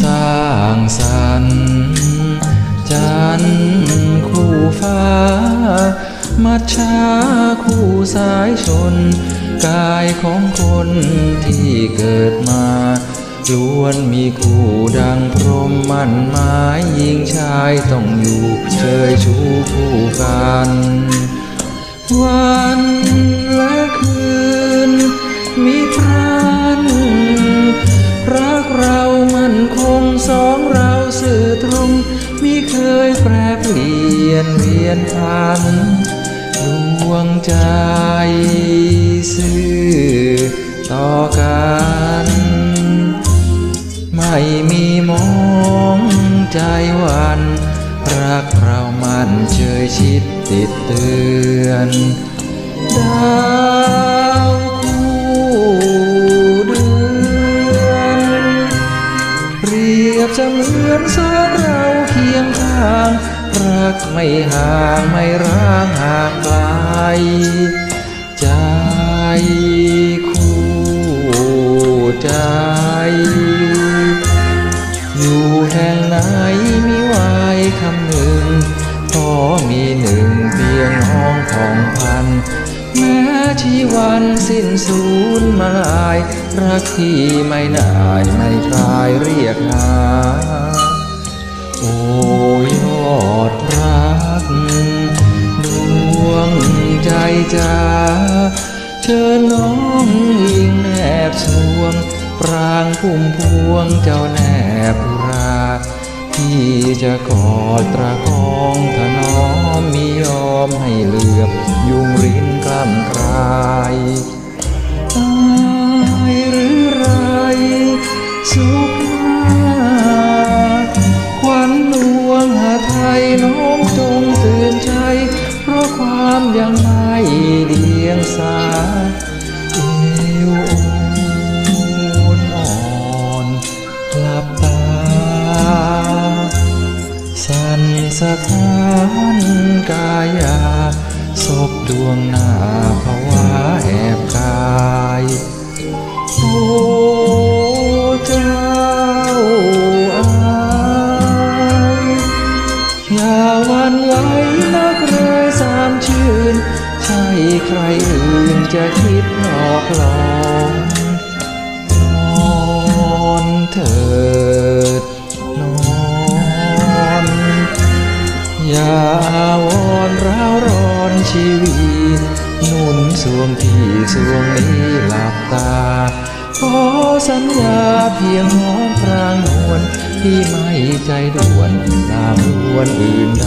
สร้างสรรค์จันคู่ฟ้า มัจฉาคู่สายชน กายของคนที่เกิดมาล้วนมีคู่ดังพรหมมันหมายหญิงชายต้องอยู่เชยชูคู่กัน วันและคืน ยนเวียนพันดวงใจซื่อต่อกัน ไม่มีมองใจวัน รักเรามันเชยชิดติดเตือนดาวคู่เดือนเปรียบเสมือนสองเราเคียงข้าง รักไม่ห่างไม่ร้างห่างไกลใจคู่ใจ อยู่แห่งไหนมีไว้คำหนึ่งพอมีหนึ่งเพียงห้องของพัน แม้ชีวันสิ้นสูญมาลาย รักที่ไม่นายไม่คลายเรียกหาา เชิญน้องยิงแนบสวง ปรางพุ่มพวงเจ้าแนบุรา ที่จะกอดตระกองถนอมมียอมให้เหลือบ ยุงรินกล้ำกลาย สั่นสะท้านกายาศพดวงหน้าภาวะแอบกายโอ้เจ้าอายอย่าหวันไหวนักเลยสามชื่น ใช่ใครอื่นจะคิดหลอกหลอนนอนเถิด อย่าวอนร้าวร้อนชีวิตนุ่นสวงที่สวงนี้หลับตา ขอสัญญาเพียงหอมพรางนวลที่ไม่ใจด่วนตามวนอื่นใด